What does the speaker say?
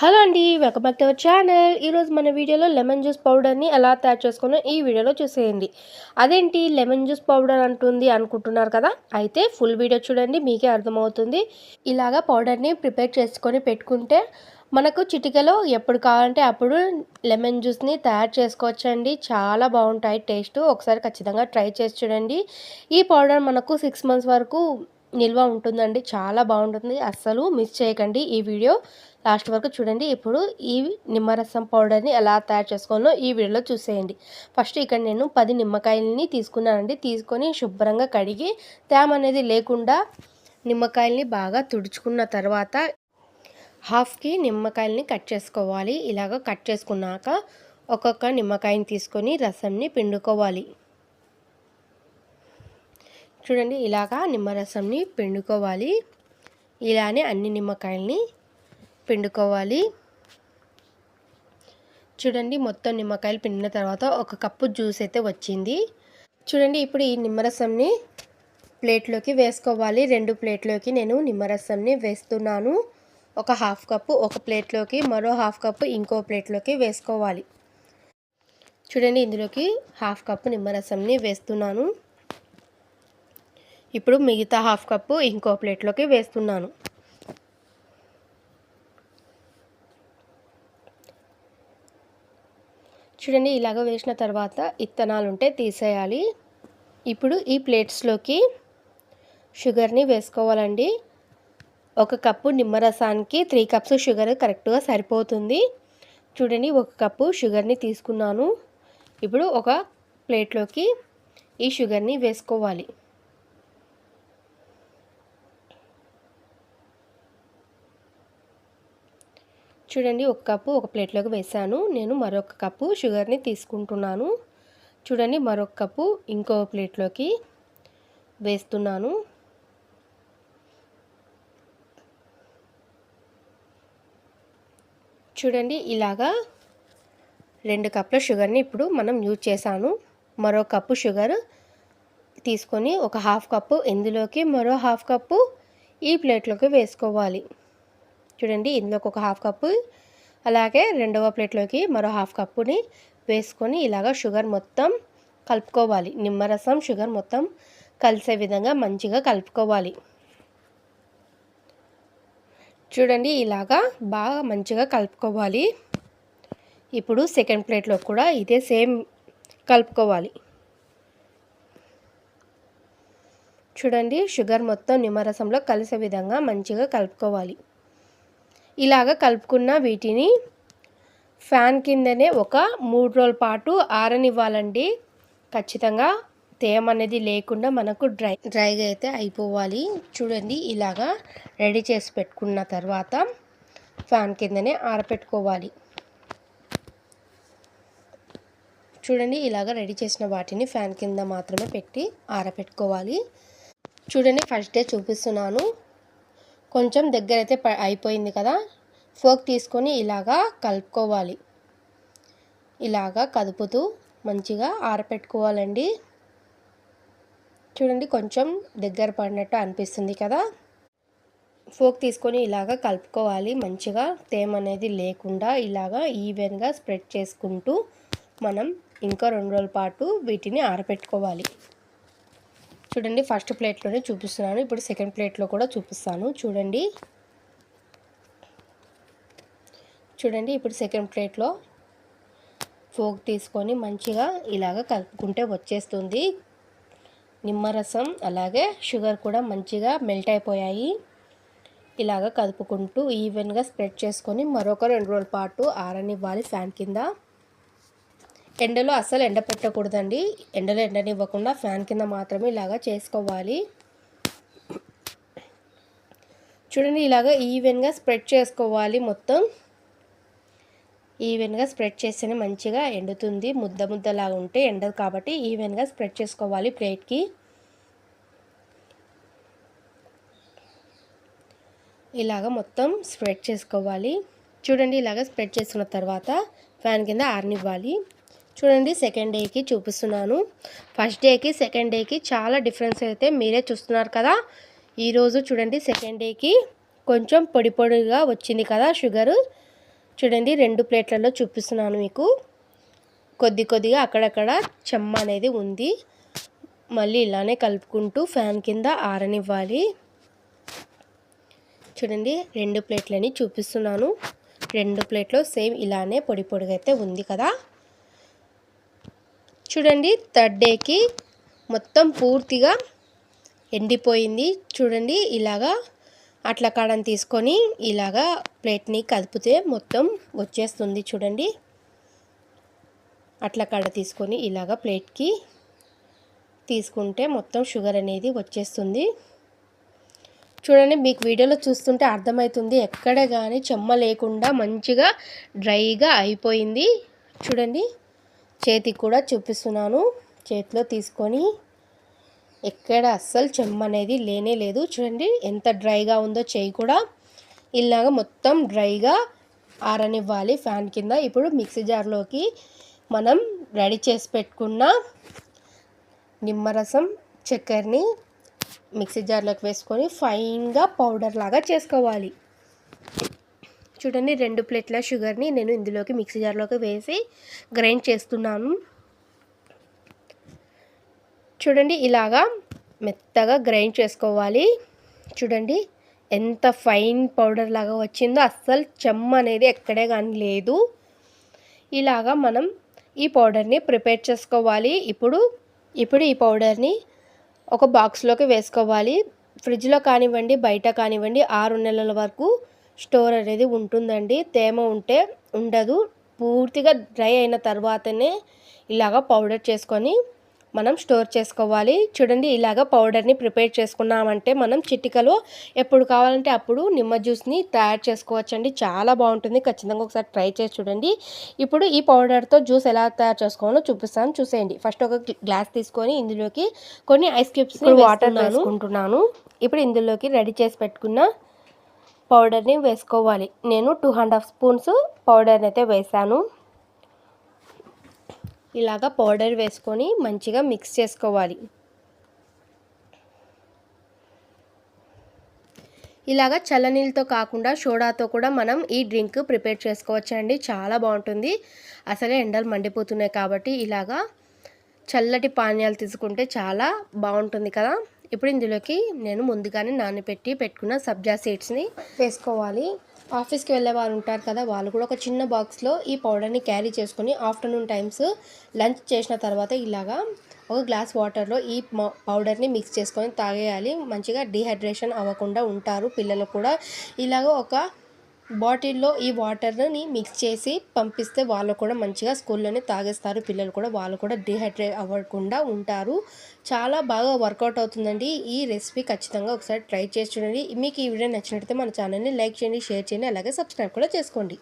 Hello అండి welcome back to our channel. ఈరోజు మన వీడియోలో లెమన్ జ్యూస్ పౌడర్ని ఎలా తయారు చేసుకున్నా ఈ వీడియోలో చూసేయండి. అదేంటి లెమన్ జ్యూస్ పౌడర్ అంటుంది అనుకుంటున్నారు కదా? అయితే ఫుల్ వీడియో చూడండి మీకే అర్థమవుతుంది. ఇలాగా పౌడర్ని ప్రిపేర్ చేసుకొని పెట్టుకుంటే మనకు చిటికలో ఎప్పుడు కావాలంటే అప్పుడు లెమన్ జ్యూస్ని తయారు చేసుకోవచ్చండి. చాలా బాగుంటాయి టేస్ట్. ఒకసారి ఖచ్చితంగా ట్రై చేసి చూడండి. ఈ పౌడర్ మనకు సిక్స్ మంత్స్ వరకు నిల్వ ఉంటుందండి. చాలా బాగుంటుంది. అస్సలు మిస్ చేయకండి ఈ వీడియో. లాస్ట్ వరకు చూడండి. ఇప్పుడు ఈ నిమ్మరసం పౌడర్ని ఎలా తయారు చేసుకోవాలో ఈ వీడియోలో చూసేయండి. ఫస్ట్ ఇక్కడ నేను పది నిమ్మకాయలని తీసుకున్నానండి. తీసుకొని శుభ్రంగా కడిగి తేమ అనేది లేకుండా నిమ్మకాయల్ని బాగా తుడుచుకున్న తర్వాత హాఫ్కి నిమ్మకాయలని కట్ చేసుకోవాలి. ఇలాగ కట్ చేసుకున్నాక ఒక్కొక్క నిమ్మకాయని తీసుకొని రసంని పిండుకోవాలి. చూడండి ఇలాగా నిమ్మరసంని పిండుకోవాలి. ఇలానే అన్ని నిమ్మకాయల్ని పిండుకోవాలి. చూడండి మొత్తం నిమ్మకాయలు పిండిన తర్వాత ఒక కప్పు జ్యూస్ అయితే వచ్చింది. చూడండి ఇప్పుడు ఈ నిమ్మరసంని ప్లేట్లోకి వేసుకోవాలి. రెండు ప్లేట్లోకి నేను నిమ్మరసంని వేస్తున్నాను. ఒక హాఫ్ కప్పు ఒక ప్లేట్లోకి మరో హాఫ్ కప్పు ఇంకో ప్లేట్లోకి వేసుకోవాలి. చూడండి ఇందులోకి హాఫ్ కప్పు నిమ్మరసంని వేస్తున్నాను. ఇప్పుడు మిగతా హాఫ్ కప్పు ఇంకో ప్లేట్లోకి వేస్తున్నాను. చూడండి ఇలాగ వేసిన తర్వాత ఇత్తనాలు ఉంటే తీసేయాలి. ఇప్పుడు ఈ ప్లేట్స్లోకి షుగర్ని వేసుకోవాలండి. ఒక కప్పు నిమ్మరసానికి త్రీ కప్స్ షుగర్ కరెక్ట్గా సరిపోతుంది. చూడండి ఒక కప్పు షుగర్ని తీసుకున్నాను. ఇప్పుడు ఒక ప్లేట్లోకి ఈ షుగర్ని వేసుకోవాలి. చూడండి ఒక కప్పు ఒక ప్లేట్లోకి వేసాను నేను మరొక కప్పు షుగర్ని తీసుకుంటున్నాను. చూడండి మరొక కప్పు ఇంకో ప్లేట్లోకి వేస్తున్నాను. చూడండి ఇలాగా రెండు కప్పుల షుగర్ని ఇప్పుడు మనం యూజ్ చేశాను. మరో కప్పు షుగర్ తీసుకొని ఒక హాఫ్ కప్పు ఇందులోకి మరో హాఫ్ కప్పు ఈ ప్లేట్లోకి వేసుకోవాలి. చూడండి ఇందులోకి ఒక హాఫ్ కప్పు అలాగే రెండవ ప్లేట్లోకి మరో హాఫ్ కప్పుని వేసుకొని ఇలాగ షుగర్ మొత్తం కలుపుకోవాలి. నిమ్మరసం షుగర్ మొత్తం కలిసే విధంగా మంచిగా కలుపుకోవాలి. చూడండి ఇలాగా బాగా మంచిగా కలుపుకోవాలి. ఇప్పుడు సెకండ్ ప్లేట్లో కూడా ఇదే సేమ్ కలుపుకోవాలి. చూడండి షుగర్ మొత్తం నిమ్మరసంలో కలిసే విధంగా మంచిగా కలుపుకోవాలి. ఇలాగ కలుపుకున్న వీటిని ఫ్యాన్ కిందనే ఒక మూడు రోజుల పాటు ఆరనివ్వాలండి. ఖచ్చితంగా తేమ అనేది లేకుండా మనకు డ్రై డ్రైగా అయితే అయిపోవాలి. చూడండి ఇలాగా రెడీ చేసి పెట్టుకున్న తర్వాత ఫ్యాన్ కిందనే ఆరపెట్టుకోవాలి. చూడండి ఇలాగ రెడీ చేసిన వాటిని ఫ్యాన్ కింద మాత్రమే పెట్టి ఆరపెట్టుకోవాలి. చూడండి ఫస్ట్ డే చూపిస్తున్నాను. కొంచెం దగ్గర అయితే అయిపోయింది కదా. ఫోక్ తీసుకొని ఇలాగా కలుపుకోవాలి. ఇలాగా కదుపుతూ మంచిగా ఆరపెట్టుకోవాలండి. చూడండి కొంచెం దగ్గర పడినట్టు అనిపిస్తుంది కదా. ఫోక్ తీసుకొని ఇలాగ కలుపుకోవాలి. మంచిగా తేమ అనేది లేకుండా ఇలాగా ఈవెన్గా స్ప్రెడ్ చేసుకుంటూ మనం ఇంకా రెండు రోజుల పాటు వీటిని ఆరపెట్టుకోవాలి. చూడండి ఫస్ట్ ప్లేట్లోనే చూపిస్తున్నాను. ఇప్పుడు సెకండ్ ప్లేట్లో కూడా చూపిస్తాను. చూడండి. చూడండి ఇప్పుడు సెకండ్ ప్లేట్లో ఫోక్ తీసుకొని మంచిగా ఇలాగ కలుపుకుంటే వచ్చేస్తుంది. నిమ్మరసం అలాగే షుగర్ కూడా మంచిగా మెల్ట్ అయిపోయాయి. ఇలాగ కలుపుకుంటూ ఈవెన్గా స్ప్రెడ్ చేసుకొని మరొక రెండు రోజుల పాటు ఆరనివ్వాలి ఫ్యాన్ కింద. ఎండలో అస్సలు ఎండ పెట్టకూడదండి. ఎండలో ఎండనివ్వకుండా ఫ్యాన్ కింద మాత్రమే ఇలాగా చేసుకోవాలి. చూడండి ఇలాగ ఈవెన్గా స్ప్రెడ్ చేసుకోవాలి మొత్తం. ఈవెన్గా స్ప్రెడ్ చేస్తేనే మంచిగా ఎండుతుంది. ముద్ద ముద్దలాగా ఉంటే ఎండదు కాబట్టి ఈవెన్గా స్ప్రెడ్ చేసుకోవాలి ప్లేట్కి. ఇలాగ మొత్తం స్ప్రెడ్ చేసుకోవాలి. చూడండి ఇలాగ స్ప్రెడ్ చేసుకున్న తర్వాత ఫ్యాన్ కింద ఆరనివ్వాలి. చూడండి సెకండ్ డేకి చూపిస్తున్నాను. ఫస్ట్ డేకి సెకండ్ డేకి చాలా డిఫరెన్స్ అయితే మీరే చూస్తున్నారు కదా. ఈరోజు చూడండి సెకండ్ డేకి కొంచెం పొడి పొడిగా వచ్చింది కదా షుగరు చూడండి రెండు ప్లేట్లలో చూపిస్తున్నాను మీకు. కొద్ది కొద్దిగా అక్కడక్కడ చెమ్మ అనేది ఉంది. మళ్ళీ ఇలానే కలుపుకుంటూ ఫ్యాన్ కింద ఆరనివ్వాలి. చూడండి రెండు ప్లేట్లని చూపిస్తున్నాను. రెండు ప్లేట్లో సేమ్ ఇలానే పొడి పొడిగా అయితే ఉంది కదా. చూడండి థర్డ్ డేకి మొత్తం పూర్తిగా ఎండిపోయింది. చూడండి ఇలాగా అట్ల కాడని తీసుకొని ఇలాగా ప్లేట్ని కదిపితే మొత్తం వచ్చేస్తుంది చూడండి. అట్ల కాడ తీసుకొని ఇలాగ ప్లేట్కి తీసుకుంటే మొత్తం షుగర్ అనేది వచ్చేస్తుంది. చూడండి మీకు వీడియోలో చూస్తుంటే అర్థమవుతుంది ఎక్కడ కానీ చెమ్మ లేకుండా మంచిగా డ్రైగా అయిపోయింది. చూడండి. చేతికి కూడా చూపిస్తున్నాను. చేతిలో తీసుకొని ఎక్కడ అస్సలు చెమ్మ అనేది లేనే లేదు. చూడండి ఎంత డ్రైగా ఉందో చేయి కూడా. ఇలాగ మొత్తం డ్రైగా ఆరనివ్వాలి ఫ్యాన్ కింద. ఇప్పుడు మిక్సీ జార్లోకి మనం రెడీ చేసి పెట్టుకున్న నిమ్మరసం చక్కెరని మిక్సీ జార్లోకి వేసుకొని ఫైన్గా పౌడర్ లాగా చేసుకోవాలి. చూడండి రెండు ప్లేట్ల షుగర్ని నేను ఇందులోకి మిక్సీ జార్లోకి వేసి గ్రైండ్ చేస్తున్నాను. చూడండి ఇలాగా మెత్తగా గ్రైండ్ చేసుకోవాలి. చూడండి ఎంత ఫైన్ పౌడర్ లాగా వచ్చిందో అస్సలు చెమ్మ అనేది ఎక్కడే కానీ లేదు. ఇలాగా మనం ఈ పౌడర్ని ప్రిపేర్ చేసుకోవాలి. ఇప్పుడు ఇప్పుడు ఈ పౌడర్ని ఒక బాక్స్లోకి వేసుకోవాలి. ఫ్రిడ్జ్లో కానివ్వండి బయట కానివ్వండి ఆరు నెలల వరకు స్టోర్ అనేది ఉంటుందండి. తేమ ఉంటే ఉండదు. పూర్తిగా డ్రై అయిన తర్వాతనే ఇలాగ పౌడర్ చేసుకొని మనం స్టోర్ చేసుకోవాలి. చూడండి ఇలాగ పౌడర్ని ప్రిపేర్ చేసుకున్నామంటే మనం చిటికలో ఎప్పుడు కావాలంటే అప్పుడు నిమ్మ జ్యూస్ని తయారు చేసుకోవచ్చండి. చాలా బాగుంటుంది. ఖచ్చితంగా ఒకసారి ట్రై చేసి చూడండి. ఇప్పుడు ఈ పౌడర్తో జ్యూస్ ఎలా తయారు చేసుకోవాలో చూపిస్తాను. చూసేయండి. ఫస్ట్ ఒక గ్లాస్ తీసుకొని ఇందులోకి కొన్ని ఐస్ క్యూబ్స్ వాటర్ వేసుకుంటున్నాను. ఇప్పుడు ఇందులోకి రెడీ చేసి పెట్టుకున్న పౌడర్ని వేసుకోవాలి. నేను టూ అండ్ హాఫ్ స్పూన్స్ పౌడర్ని అయితే వేసాను. ఇలాగ పౌడర్ వేసుకొని మంచిగా మిక్స్ చేసుకోవాలి. ఇలాగ చల్లనీళ్ళతో కాకుండా సోడాతో కూడా మనం ఈ డ్రింక్ ప్రిపేర్ చేసుకోవచ్చండి. చాలా బాగుంటుంది. అసలే ఎండలు మండిపోతున్నాయి కాబట్టి ఇలాగా చల్లటి పానీయాలు తీసుకుంటే చాలా బాగుంటుంది కదా. ఇప్పుడు ఇందులోకి నేను ముందుగానే నానబెట్టి పెట్టుకున్న సబ్జా సీడ్స్ని వేసుకోవాలి. ఆఫీస్కి వెళ్ళే వారు ఉంటారు కదా వాళ్ళు కూడా ఒక చిన్న బాక్స్లో ఈ పౌడర్ని క్యారీ చేసుకొని ఆఫ్టర్నూన్ టైమ్స్ లంచ్ చేసిన తర్వాత ఇలాగా ఒక గ్లాస్ వాటర్లో ఈ పౌడర్ని మిక్స్ చేసుకొని తాగేయాలి. మంచిగా డిహైడ్రేషన్ అవ్వకుండా ఉంటారు పిల్లలు కూడా. ఇలాగ ఒక బాటిల్లో ఈ వాటర్ని మిక్స్ చేసి పంపిస్తే వాళ్ళు కూడా మంచిగా స్కూల్లోనే తాగేస్తారు. పిల్లలు కూడా వాళ్ళు కూడా డిహైడ్రేట్ అవ్వకుండా ఉంటారు. చాలా బాగా వర్కౌట్ అవుతుందండి. ఈ రెసిపీ ఖచ్చితంగా ఒకసారి ట్రై చేసి చూడండి. మీకు ఈ వీడియో నచ్చినట్లయితే మన ఛానల్ని లైక్ చేయండి షేర్ చేయండి అలాగే సబ్స్క్రైబ్ కూడా చేసుకోండి.